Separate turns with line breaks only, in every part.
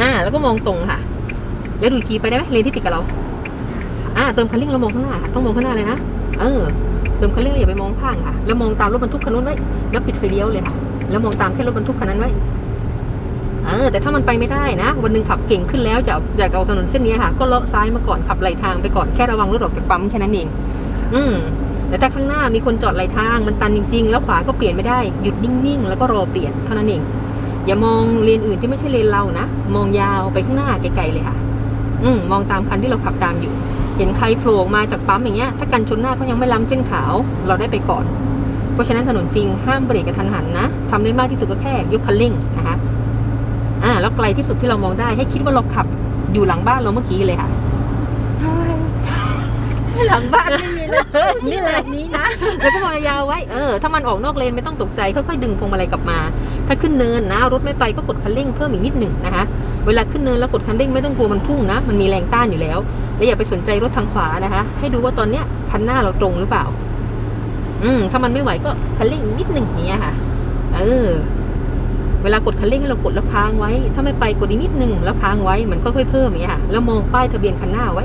อ่า แล้วก็มองตรงค่ะ แล้วดูอีกทีไปได้ไหมเลนที่ติดกับเรา อ่า เติมคันเร่งแล้วมองข้างหน้าค่ะต้องมองข้างหน้าเลยนะ เออ เติมคันเร่งอย่าไปมองข้างค่ะ แล้วมองตามรถบรรทุกคันนู้นไว้ แล้วปิดไฟเลี้ยวเลยค่ะ แล้วมองตามแค่รถบรรทุกคันนั้นไว้ เออ แต่ถ้ามันไปไม่ได้นะ วันหนึ่งขับเก่งขึ้นแล้วจะอาอยากเอาถนนเส้นนี้ค่ะ ก็เลาะซ้ายมาก่อนขับไหลทางไปก่อน แค่ระวังรถออกจากปั๊มแค่นั้นเอง อืมแต่ถ้าข้างหน้ามีคนจอดไหลทางมันตันจริง ๆ แล้วขวาก็เปลี่ยนไม่ได้หยุดนิ่งๆ แล้วก็รอเปลี่ยนเท่านั้นเอง อย่ามองเลนอื่นที่ไม่ใช่เลนเรานะ มองยาวไปข้างหน้าไกลๆเลยค่ะ อืมมองตามคันที่เราขับตามอยู่ เห็นใครโผล่ออกมาจากปั๊มอย่างเงี้ย ถ้ากันชนหน้าเขายังไม่ล้ำเส้นขาว เราได้ไปก่อน เพราะฉะนั้นถนนจริงห้ามเบรกกระทันหันนะทำได้มากที่สุดก็แค่ยกคันเร่งนะคะ อ่า แล้วไกลที่สุดที่เรามองได้ให้คิดว่าเราขับอยู่หลังบ้านเราเมื่อกี้เลยค่ะ
หลังบ้านไม่มีรถ
นี่แหละ
แบบนี้นะ
แล้วก็มองยาวๆไว้ เออ ถ้ามันออกนอกเลนไม่ต้องตกใจ ค่อยๆดึงพวงมาลัยกลับมา ถ้าขึ้นเนินนะ รถไม่ไปก็กดคันเร่งเพิ่มอีกนิดหนึ่งนะคะ เวลาขึ้นเนินแล้วกดคันเร่งไม่ต้องกลัวมันพุ่งนะ มันมีแรงต้านอยู่แล้ว และอย่าไปสนใจรถทางขวานะคะ ให้ดูว่าตอนเนี้ยคันหน้าเราตรงหรือเปล่า อืม ถ้ามันไม่ไหวก็คันเร่งนิดหนึ่งอย่างเนี้ยค่ะ เออ เวลากดคันเร่งให้เรากดแล้วค้างไว้ ถ้าไม่ไปกดอีกนิดหนึ่งแล้วค้างไว้ มันค่อยๆเพิ่มอย่างเงี้ยค่ะ แล้วมองป้ายทะเบียนคันหน้าไว้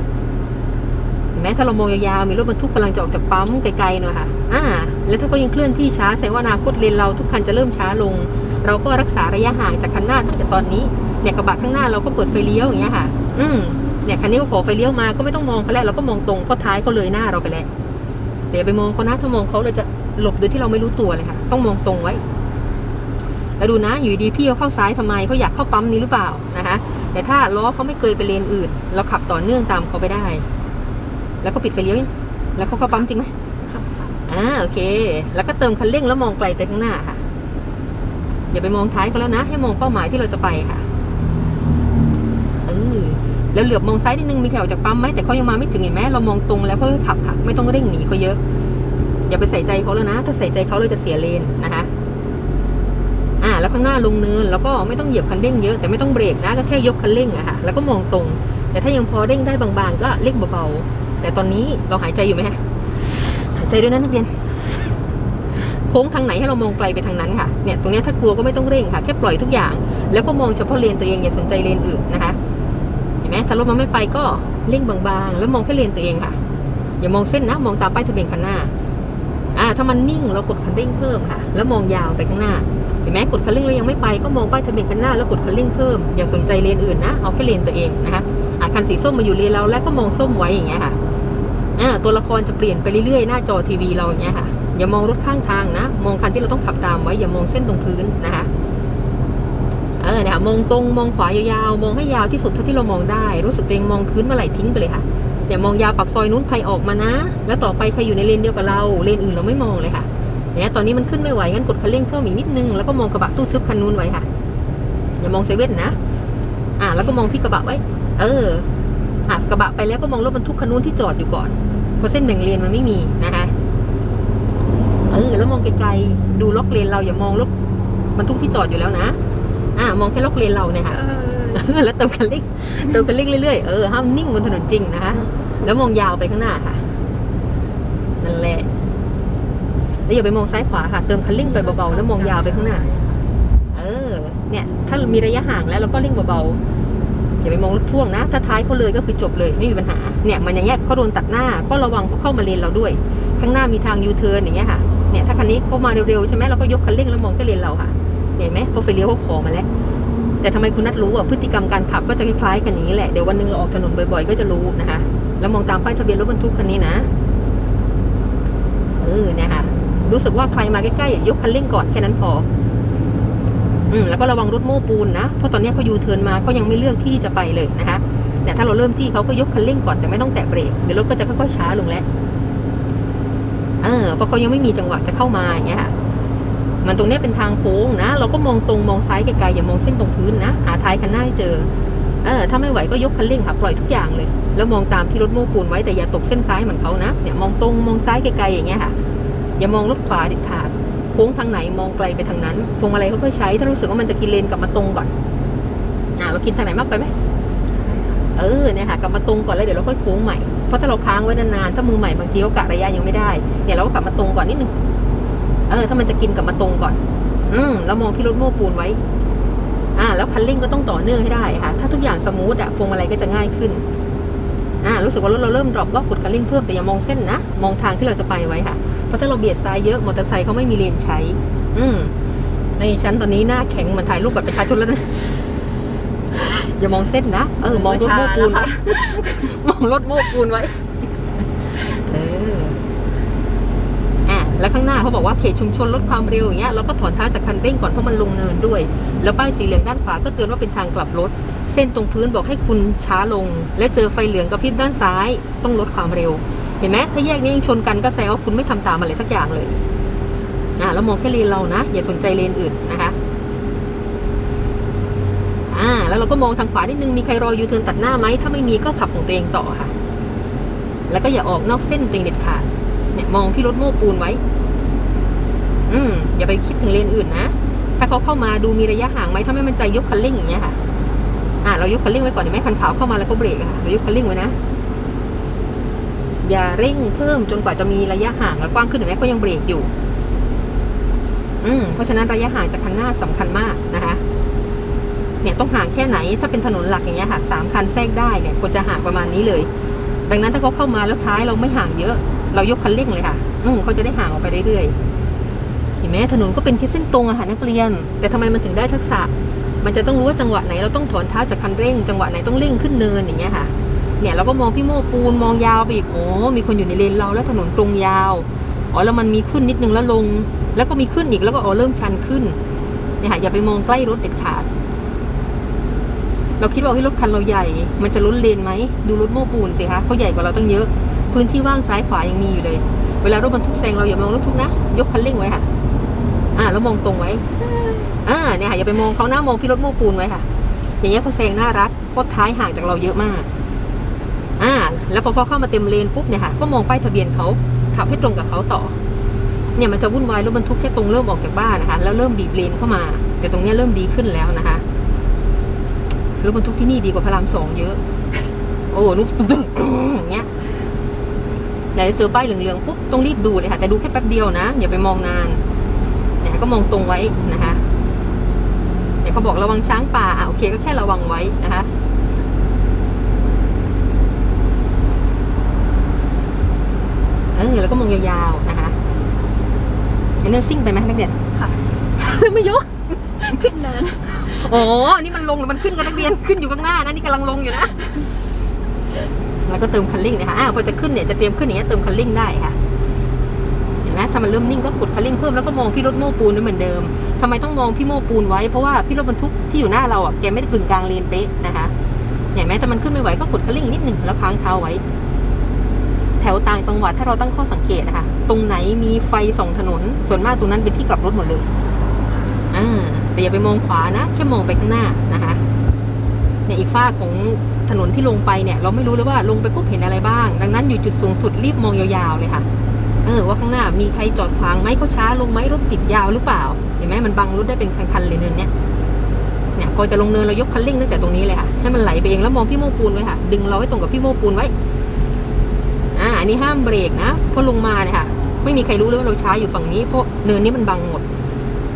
เห็นไหมถ้าเรามองยาวๆมีรถบรรทุกกำลังจะออกจากปั๊มไกลๆหน่อยค่ะ อ่า แล้วถ้าเขายังเคลื่อนที่ช้าแสดงว่าอนาคตเลนเราทุกคันจะเริ่มช้าลง เราก็รักษาระยะห่างจากคันหน้าตั้งแต่ตอนนี้เนี่ยกระบะข้างหน้าเราก็เปิดไฟเลี้ยวอย่างเงี้ยค่ะ อืมเนี่ยคันนี้ก็ขอไฟเลี้ยวมาก็ไม่ต้องมองเขาแล้วเราก็มองตรงเพราะท้ายเขาเลยหน้าเราไปแล้วเดี๋ยวไปมองเขานะถ้ามองเขาเราจะหลบโดยที่เราไม่รู้ตัวเลยค่ะ ต้องมองตรงไว้ แล้วดูนะ อยู่ดีๆพี่เขาเข้าซ้ายทำไมเขาอยากเข้าปั๊มนี้หรือเปล่านะคะแต่ถ้าล้อเขาไม่เคยไปเลนอื่น เราขับต่อเนื่องตามเขาไปได้ แล้วเขาปิดไฟเลี้ยวยังแล้วเขาเข้าปั๊มจริงไหม
ครับ
อ่าโอเค แล้วก็เติมคันเร่งแล้วมองไกลไปข้างหน้าค่ะ อย่าไปมองท้ายเขาแล้วนะ ให้มองเป้าหมายที่เราจะไปค่ะเออแล้วเหลือบมองซ้ายนิดนึงมีใครออกจากปั๊มไหมแต่เขายังมาไม่ถึงเห็นไหมเรามองตรงแล้วเขาขับค่ะ ไม่ต้องเร่งหนีเขาเยอะ อย่าไปใส่ใจเขาแล้วนะ ถ้าใส่ใจเขาเราจะเสียเลนนะคะอ่าแล้วข้างหน้าลงเนินแล้วก็ไม่ต้องเหยียบคันเร่งเยอะแต่ไม่ต้องเบรกนะก็แค่ยกคันเร่งอะค่ะแล้วก็มองตรง แต่ถ้ายังพอเร่งได้บางๆ ก็เร่งเบาๆแต่ตอนนี้เราหายใจอยู่ไหมคะหายใจด้วยนะนักเรียน โค้งทางไหนให้เรามองไกลไปทางนั้นค่ะเนี่ยตรงนี้ถ้ากลัวก็ไม่ต้องเร่งค่ะแค่ปล่อยทุกอย่าง แล้วก็มองเฉพาะเลนตัวเองอย่าสนใจเลนอื่นนะคะเห็นไหมถ้ารถมันไม่ไปก็เร่งบางๆ แล้วมองแค่เลนตัวเองค่ะ อย่ามองเส้นนะมองตามป้ายทะเบียนคันหน้าอ่าถ้ามันนิ่งเรากดคันเร่งเพิ่มค่ะ แล้วมองยาวไปข้างหน้าเห็นไหมกดคันเร่งแล้วยังไม่ไปก็มองป้ายทะเบียนคันหน้าแล้วกดคันเร่งเพิ่มอย่าสนใจเลนอื่นนะเอาแค่เลนตัวเองนะคะอะคันสีส้มมาอยู่เลนเราแล้วก็มองส้มไว้อย่างเงี้ยค่ะอ่าตัวละครจะเปลี่ยนไปเรื่อยๆหน้าจอทีวีเราอย่างเงี้ยค่ะ อย่ามองรถข้างทางนะ มองคันที่เราต้องขับตามไว้ อย่ามองเส้นตรงพื้นนะคะ เออเนี่ยมองตรงมองขวายาวๆ มองให้ยาวที่สุดเท่าที่เรามองได้ รู้สึกตัวเองมองพื้นเมื่อไหร่ทิ้งไปเลยค่ะอย่ามองยาวปักซอยนู้นใครออกมานะ แล้วต่อไปใครอยู่ในเลนเดียวกับเรา เลนอื่นเราไม่มองเลยค่ะ เนี่ยตอนนี้มันขึ้นไม่ไหวงั้นกดคันเร่งเพิ่มอีกนิดนึง แล้วก็มองกระบะตู้ทึบคันนู้นไว้ค่ะ อย่ามองเซเว่นนะ อ่าแล้วก็มองพี่กระบะไว้ เอออะกระบะไปแล้วก็มองรถบรรทุกคันนู้นที่จอดอยู่ก่อน เพราะเส้นแบ่งเลนมันไม่มีนะคะ เออแล้วมองไกลๆดูล็อกเลนเราอย่ามองรถบรรทุกที่จอดอยู่แล้วนะ อ่ามองแค่ล็อกเลนเราเนี่ยค่ะ
เออ
แล้วเติมคันเร่งเติมคันเร่งเรื่อยๆเออห้ามนิ่งบนถนนจริงนะคะ แล้วมองยาวไปข้างหน้าค่ะนั่นแหละแล้วอย่าไปมองซ้ายขวาค่ะ เติมคันเร่งไปเบาๆแล้วมองยาวไปข้างหน้า เออ เนี่ย ถ้ามีระยะห่างแล้วเราก็เร่งเบาๆอย่าไปมองรถพ่วงนะ ถ้าท้ายเขาเลยก็คือจบเลยไม่มีปัญหา เนี่ยมันอย่างเงี้ยเขาโดนตัดหน้าก็ระวังเขาเข้ามาเลนเราด้วย ข้างหน้ามีทางยูเทิร์นอย่างเงี้ยค่ะ เนี่ยถ้าคันนี้เขามาเร็วๆใช่ไหมเราก็ยกคันเร่งแล้วมองแค่เลนเราค่ะเห็นไหมเขาไฟเลี้ยวเขาขอมาแล้วแต่ทำไมคุณนัทรู้อะพฤติกรรมการขับก็จะคล้ายๆกันนี้แหละเดี๋ยววันหนึงเราออกถนนบ่อยๆ ก็จะรู้นะคะ แล้วมองตามป้ายทะเบียนรถบรรทุกคันนี้นะเออเนี่ยค่ะ รู้สึกว่าใครมาใกล้ๆยกคันเร่งก่อนแค่นั้นพอ อืมแล้วก็ระวังรถโม้ปูนนะเพราะตอนนี้เขายูเทิร์นมาเขายังไม่เลือกที่จะไปเลยนะคะเนี่ยถ้าเราเริ่มจี้เขาก็ยกคันเร่งก่อนแต่ไม่ต้องแตะเบรกเดี๋ยวรถก็จะค่อยๆช้าลงแล้ว เออเพราะเขายังไม่มีจังหวะจะเข้ามาอย่างเงี้ยค่ะมันตรงเนี้ยเป็นทางโค้งนะ เราก็มองตรงมองซ้ายไกลๆอย่ามองเส้นตรงพื้นนะ หาท้ายคันหน้าให้เจอ เออถ้าไม่ไหวก็ยกคันเร่งค่ะปล่อยทุกอย่างเลย แล้วมองตามที่รถโม้ปูนไว้แต่อย่าตกเส้นซ้ายเหมือนเขานะเนี่ยมองตรงมองซ้ายไกลๆอย่างเงี้ยค่ะ อย่ามองรถขวาเด็ดขาดโค้งทางไหนมองไกลไปทางนั้นพวงมาลัยค่อยๆใช้ ถ้ารู้สึกว่ามันจะกินเลนกลับมาตรงก่อนอ่าเรากินทางไหนมากไปไหม เออเนี่ยค่ะกลับมาตรงก่อนแล้วเดี๋ยวเราค่อยโค้งใหม่ เพราะถ้าเราค้างไว้นานๆถ้ามือใหม่บางทีก็กะระยะยังไม่ได้เนี่ยเราก็กลับมาตรงก่อนนิดนึงเออถ้ามันจะกินกลับมาตรงก่อน อืมแล้วมองที่รถโม้ปูนไว้ อ่า แล้วคันเร่งก็ต้องต่อเนื่องให้ได้ค่ะ ถ้าทุกอย่างสมูทอะพวงมาลัยก็จะง่ายขึ้น อ่า รู้สึกว่ารถเราเริ่มดรอปก็กดคันเร่งเพิ่มแต่อย่ามองเส้นนะมองทางที่เราจะไปไว้ค่ะ เพราะถ้าเราเบียดซ้ายเยอะมอเตอร์ไซค์เขาไม่มีเลนใช้ อืมในชั้นตอนนี้หน้าแข็งเหมือนถ่ายรูปบัตรประชาชนแล้วนะ อย่ามองเส้นนะ เออ มองรถโม้ปูนไว้มองรถโม้ปูนไว้ เออ อะ แล้วข้างหน้าเขาบอกว่าเขตชุมชนลดความเร็วอย่างเงี้ย เราก็ถอนท้ายจากคันเร่งก่อนเพราะมันลงเนินด้วย แล้วป้ายสีเหลืองด้านขวาก็เตือนว่าเป็นทางกลับรถ เส้นตรงพื้นบอกให้คุณช้าลง และเจอไฟเหลืองกระพริบด้านซ้าย ต้องลดความเร็ว เห็นไหมถ้าแยกนี้ยังชนกันก็แสดงว่าคุณไม่ทำตามอะไรสักอย่างเลยอะแล้วมองแค่เลนเรานะ อย่าสนใจเลนอื่นนะคะ อ่าแล้วเราก็มองทางขวานิดนึงมีใครรอยูเทิร์นตัดหน้าไหมถ้าไม่มีก็ขับของตัวเองต่อค่ะ แล้วก็อย่าออกนอกเส้นตัวเองเด็ดขาดเนี่ยมองพี่รถโม้ปูนไว้ อืมอย่าไปคิดถึงเลนอื่นนะถ้าเขาเข้ามาดูมีระยะห่างไหมถ้าไม่มั่นใจยกคันเร่งอย่างเงี้ยค่ะอ่าเรายกคันเร่งไว้ก่อนเดี๋ยวแม่คันขาวเข้ามาแล้วเขาเบรกค่ะเรายกคันเร่งไว้นะอย่าเร่งเพิ่มจนกว่าจะมีระยะห่างและกว้างขึ้นเห็นไหมก็ยังเบรกอยู่ อืมเพราะฉะนั้นระยะห่างจากคันหน้าสำคัญมากนะคะ เนี่ยต้องห่างแค่ไหน ถ้าเป็นถนนหลักอย่างเงี้ยค่ะสามคันแทรกได้เนี่ยควรจะห่างประมาณนี้เลย ดังนั้นถ้าเขาเข้ามาแล้วท้ายเราไม่ห่างเยอะ เรายกคันเร่งเลยค่ะ อืมเขาจะได้ห่างออกไปเรื่อยๆเห็นไหมถนนก็เป็นแค่เส้นตรงอะค่ะนักเรียน แต่ทำไมมันถึงได้ทักษะ มันจะต้องรู้ว่าจังหวะไหนเราต้องถอนท้าจากคันเร่ง จังหวะไหนต้องเร่งขึ้นเนินอย่างเงี้ยค่ะ เนี่ยเราก็มองพี่โม่ปูนมองยาวไปอีกโอ้มีคนอยู่ในเลนเราแล้วถนนตรงยาวอ๋อแล้วมันมีขึ้นนิดนึงแล้วลง แล้วก็มีขึ้นอีกแล้วก็อ๋อเริ่มชันขึ้นเนี่ยค่ะอย่าไปมองใกล้รถเด็ดขาด เราคิดว่าเฮ้รถคันเราใหญ่ มันจะล้นเลนไหม ดูรถโม้ปูนสิคะเขาใหญ่กว่าเราตั้งเยอะ พื้นที่ว่างซ้ายขวายังมีอยู่เลย เวลารถบรรทุกแซงเราอย่ามองรถทุกนะ ยกคันเร่งไว้ค่ะ อ่าแล้วมองตรงไว้ อ่าเนี่ยค่ะอย่าไปมองเขาหน้ามองพี่รถโม้ปูนไว้ค่ะ อย่างเงี้ยเขาแซงน่ารักก็ท้ายห่างจากเราเยอะมาก อ่า แล้วพอเขาเข้ามาเต็มเลนปุ๊บเนี่ยค่ะ ก็มองป้ายทะเบียนเขาขับให้ตรงกับเขาต่อ เนี่ยมันจะวุ่นวายรถบรรทุกแค่ตรงเริ่มออกจากบ้านนะคะ แล้วเริ่มบีบเลนเข้ามา แต่ตรงเนี้ยเริ่มดีขึ้นแล้วนะคะ รถบรรทุกที่นี่ดีกว่าพระรามสองเยอะ โอ้นุ๊กตึ้งอย่างเงี้ยไหนจะเจอป้ายเหลืองๆปุ๊บต้องรีบดูเลยค่ะ แต่ดูแค่แป๊บเดียวนะอย่าไปมองนานเนี่ยก็มองตรงไว้นะคะเดี๋ยวเขาบอกระวังช้างป่าอะโอเคก็แค่ระวังไว้นะคะเออแล้วก็มองยาวๆนะคะเห็นเนอร์ซิ่งไปไหมนักเรียน
ค่ะ
ไม่ยก
ขึ้นเนิน โอ๋
อนี่มันลงหรือมันขึ้นกันนักเรียนขึ้นอยู่ข้างหน้านะนี่กำลังลงอยู่นะ แล้วก็เติมคันเร่งนะคะอ้าวพอจะขึ้นเนี่ยจะเตรียมขึ้นอย่างเงี้ยเติมคันเร่งได้ค่ะ เห็นไหมถ้ามันเริ่มนิ่งก็กดคันเร่งเพิ่มแล้วก็มองพี่รถโม้ปูนเหมือนเดิมทำไมต้องมองพี่โม้ปูนไว้เพราะว่าพี่รถบรรทุกที่อยู่หน้าเราอะแกไม่ได้กึ่งกลางเลนเป๊ะนะคะเห็นไหมแต่มันขึ้นไม่ไหวก็กดคันเร่งนิดหนึ่งแล้วค้างเท้าไว้ แถวต่างจังหวัดถ้าเราตั้งข้อสังเกตนะคะตรงไหนมีไฟส่องถนน ส่วนมากตรงนั้นเป็นที่กลับรถหมดเลยอ่า แต่อย่าไปมองขวานะแค่มองไปข้างหน้านะคะเนี่ยอีกฝ้าของถนนที่ลงไปเนี่ยเราไม่รู้เลยว่าลงไปปุ๊บเห็นอะไรบ้าง ดังนั้นอยู่จุดสูงสุดรีบมองยาวๆเลยค่ะเออว่าข้างหน้ามีใครจอดขวางไหมเขาช้าลงไหมรถติดยาวหรือเปล่าเห็นไหมมันบังรถได้เป็นคันๆเลยเนินเนี้ยเนี่ยพอจะลงเนินเรายกคันเร่งตั้งแต่ตรงนี้เลยค่ะให้มันไหลไปเองแล้วมองพี่โมปูนไว้ค่ะ ดึงเราไว้ตรงกับพี่โมปูนไว้อ่าอันนี้ห้ามเบรกนะพราะลงมาเนี่ยค่ะ ไม่มีใครรู้เลยว่าเราช้าอยู่ฝั่งนี้เพราะเนินนี้มันบังหมด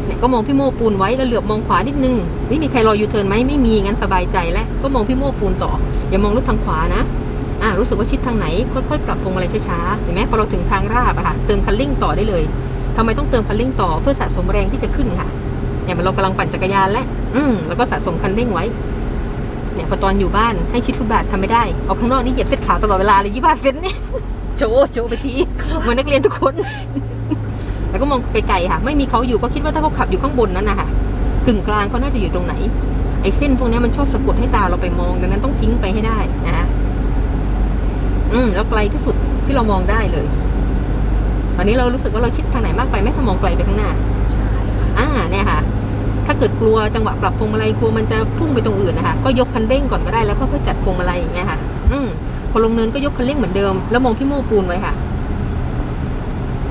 เนี่ยก็มองพี่โม้ปูนไว้แล้วเหลือบมองขวานิดนึงนี่มีใครรอยูเทิร์นไหมไม่มีงั้นสบายใจแล้วก็มองพี่โม้ปูนต่อ อย่ามองรถทางขวานะอ่ารู้สึกว่าชิดทางไหนค่อยๆปรับพวงมาลัยช้าๆเห็นไหมพอเราถึงทางราบอะค่ะเติมคันเร่งต่อได้เลยทำไมต้องเติมคันเร่งต่อเพื่อสะสมแรงที่จะขึ้นค่ะเนี่ยมันเรากำลังปั่นจักรยานแล้วอืมแล้วก็สะสมคันเร่งไว้เนี่ยพอตอนอยู่บ้านให้ชิดฟุตบาททำไม่ได้ออกข้างนอกนี่เหยียบเส้นขาวตลอดเวลาเลยยี่บาทเซนนี่โชว์โชว์ไปทีเหมือนนักเรียนทุกคน แล้วก็มองไกลๆค่ะ ไม่มีเขาอยู่ก็คิดว่าถ้าเขาขับอยู่ข้างบนนั้นนะคะกึ่งกลางเขาน่าจะอยู่ตรงไหน ไอ้เส้นพวกเนี้ยมันชอบสะกดให้ตาเราไปมองดังนั้นต้องทิ้งไปให้ได้นะคะอืมแล้วไกลที่สุดที่เรามองได้เลย ตอนนี้เรารู้สึกว่าเราชิดทางไหนมากไปไหมถ้ามองไกลไปข้างหน้า
ใช่ค่ะ
อ่าเนี่ยค่ะ ถ้าเกิดกลัวจังหวะปรับพวงมาลัยกลัวมันจะพุ่งไปตรงอื่นนะคะก็ยกคันเร่งก่อนก็ได้แล้วก็ค่อยๆจัดพวงมาลัยอย่างเงี้ยค่ะ อืมพอลงเนินก็ยกคันเร่งเหมือนเดิมแล้วมองพี่โม้ปูนไว้ค่ะ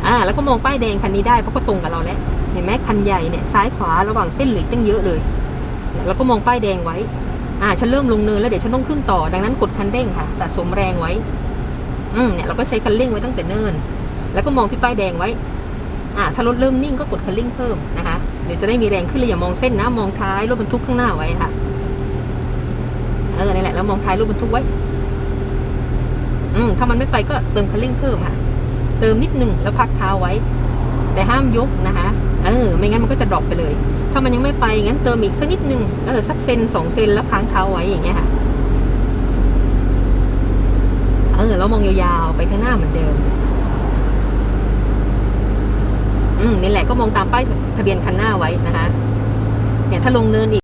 อ่าแล้วก็มองป้ายแดงคันนี้ได้เพราะก็ตรงกับเราแล้วเห็นไหมคันใหญ่เนี่ยซ้ายขวาระหว่างเส้นเหลืออกตั้งเยอะเลยแล้วก็มองป้ายแดงไว้ อ่าฉันเริ่มลงเนินแล้วเดี๋ยวฉันต้องขึ้นต่อดังนั้นกดคันเร่งค่ะ สะสมแรงไว้ อืมเนี่ยเราก็ใช้คันเร่งไว้ตั้งแต่เนิน แล้วก็มองที่ป้ายแดงไว้ อ่า ถ้ารถเริ่มนิ่งก็กดคันเร่งเพิ่มนะคะเดี๋ยวจะได้มีแรงขึ้นเลยอย่ามองเส้นนะ มองท้ายรถบรรทุกข้างหน้าไว้ค่ะเออนี่นแหละแล้วมองท้ายรถบรรทุกไว้ อืมถ้ามันไม่ไปก็เติมคันเร่งเพิ่มค่ะ เติมนิดหนึ่งแล้วพักเท้าไว้ แต่ห้ามยกนะคะ เออ ไม่งั้นมันก็จะดรอปไปเลย ถ้ามันยังไม่ไปงั้นเติมอีกสักนิดหนึ่งเออสักเซนสองเซนแล้วค้างเท้าไว้อย่างเงี้ยค่ะ เออแล้วมองยาวๆไปข้างหน้าเหมือนเดิม อืมนี่แหละก็มองตามป้ายทะเบียนคันหน้าไว้นะคะ เนี่ยถ้าลงเนินอีก